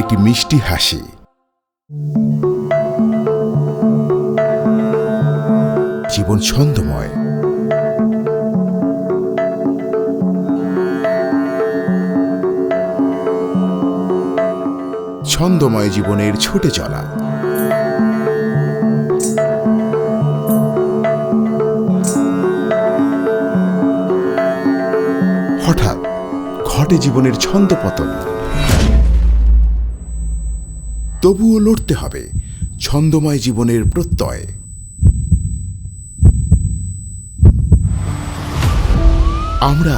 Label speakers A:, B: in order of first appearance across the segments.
A: একটি মিষ্টি হাসি। জীবন ছন্দময়। ছন্দময় জীবনের ছুটে চলা হঠাৎ ঘটে জীবনের ছন্দপতন তবুও লড়তে হবে ছন্দময় জীবনের প্রত্যয়। আমরা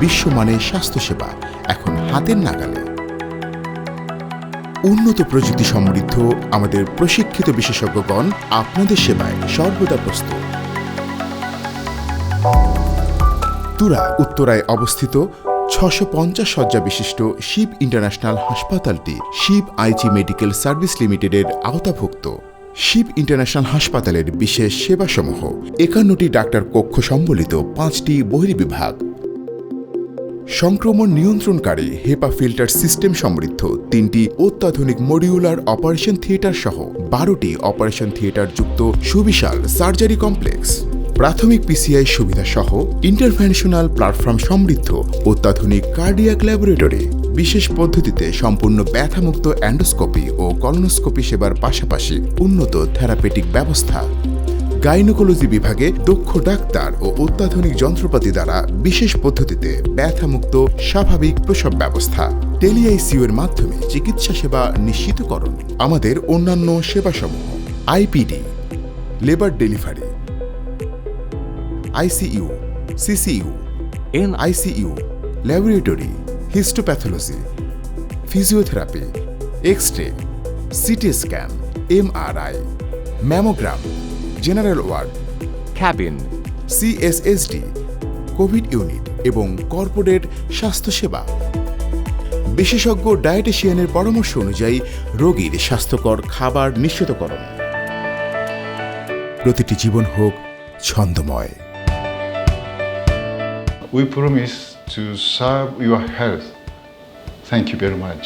A: বিশ্বমানের স্বাস্থ্যসেবা এখন হাতের নাগালে। উন্নত প্রযুক্তি সমৃদ্ধ আমাদের প্রশিক্ষিত বিশেষজ্ঞগণ আপনাদের সেবায় সর্বদা প্রস্তুত। তুরা উত্তরায় অবস্থিত ছশো পঞ্চাশ শয্যা বিশিষ্ট শিব ইন্টারন্যাশনাল হাসপাতালটি শিব আইজি মেডিকেল সার্ভিস লিমিটেডের আওতাভুক্ত। শিব ইন্টারন্যাশনাল হাসপাতালের বিশেষ সেবাসমূহ একান্নটি ডাক্তার কক্ষ সম্বলিত পাঁচটি বহির্বিভাগ। সংক্রমণ নিয়ন্ত্রণকারী হেপা ফিল্টার সিস্টেম সমৃদ্ধ তিনটি অত্যাধুনিক মডিউলার অপারেশন থিয়েটার সহ বারোটি অপারেশন থিয়েটার যুক্ত সুবিশাল সার্জারি কমপ্লেক্স। প্রাথমিক পিসিআই সুবিধা সহ ইন্টারভেনশনাল প্ল্যাটফর্ম সমৃদ্ধ অত্যাধুনিক কার্ডিয়াক ল্যাবরেটরি। বিশেষ পদ্ধতিতে সম্পূর্ণ ব্যথামুক্ত অ্যান্ডোস্কোপি ও কলোনোস্কোপি সেবার পাশাপাশি উন্নত থেরাপেটিক ব্যবস্থা গাইনোকোলজি বিভাগে দক্ষ ডাক্তার ও অত্যাধুনিক যন্ত্রপাতি দ্বারা বিশেষ পদ্ধতিতে ব্যথামুক্ত স্বাভাবিক প্রসব ব্যবস্থা। টেলিআইসিউ এর মাধ্যমে চিকিৎসা সেবা নিশ্চিতকরণ। আমাদের অন্যান্য সেবাসমূহ, IPD, labour delivery, ICU, CCU, NICU, laboratory, histopathology, physiotherapy X ray CT scan, MRI, mammogram general ward
B: cabin,
A: CSSD covid unit এবং কর্পোরেট স্বাস্থ্যসেবা বিশেষজ্ঞ ডায়েটিশিয়ানের পরামর্শ অনুযায়ী রোগীর স্বাস্থ্যকর খাবার নিশ্চিতকরণ প্রতিটি জীবন হোক ছন্দময়
C: We promise to serve your health. Thank you very much.